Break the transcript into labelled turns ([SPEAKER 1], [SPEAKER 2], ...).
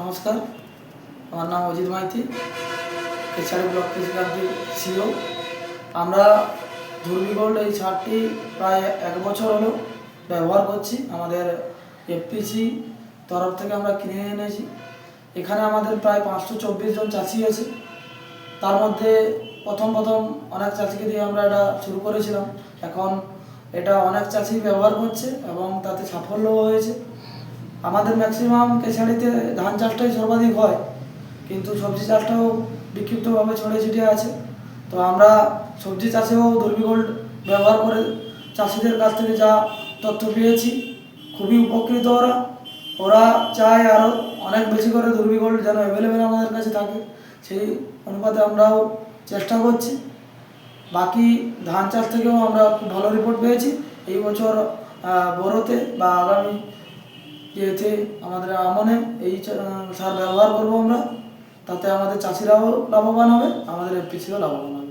[SPEAKER 1] নমস্কার। আমার নাম অজিত মাইতি কেশারি ব্লক কৃষিকান্তি সিও আমরা ধর্মীগোল্ড এই ছাড়টি প্রায় এক বছর হলো ব্যবহার করছি। আমাদের এফপিসি তরফ থেকে আমরা কিনে এনেছি। এখানে আমাদের প্রায় পাঁচশো চব্বিশ জন চাষি আছে। তার মধ্যে প্রথম প্রথম অনেক চাষিকে দিয়ে আমরা এটা শুরু করেছিলাম। এখন এটা অনেক চাষি ব্যবহার করছে এবং তাতে সাফল্যও হয়েছে। আমাদের ম্যাক্সিমাম কেশাড়িতে ধান চাষটাই সর্বাধিক হয়, কিন্তু সবজি চাষটাও বিক্ষিপ্তভাবে ছড়িয়ে ছিটিয়ে আছে। তো আমরা সবজি চাষেও দর্বি গোল্ড ব্যবহার করে চাষিদের কাছ থেকে যা তথ্য পেয়েছি, খুবই উপকৃত ওরা। ওরা চায় আরও অনেক বেশি করে দর্বিগোল্ড যেন অ্যাভেলেবেল আমাদের কাছে থাকে, সেই অনুপাতে আমরাও চেষ্টা করছি। বাকি ধান চাষ থেকেও আমরা খুব ভালো রিপোর্ট পেয়েছি। এই বছর বোরোতে বা আগামী ইয়েতে আমাদের আমনে এই সার ব্যবহার করব আমরা। তাতে আমাদের চাষিরাও লাভবান হবে, আমাদের এফপিসিও লাভবান হবে।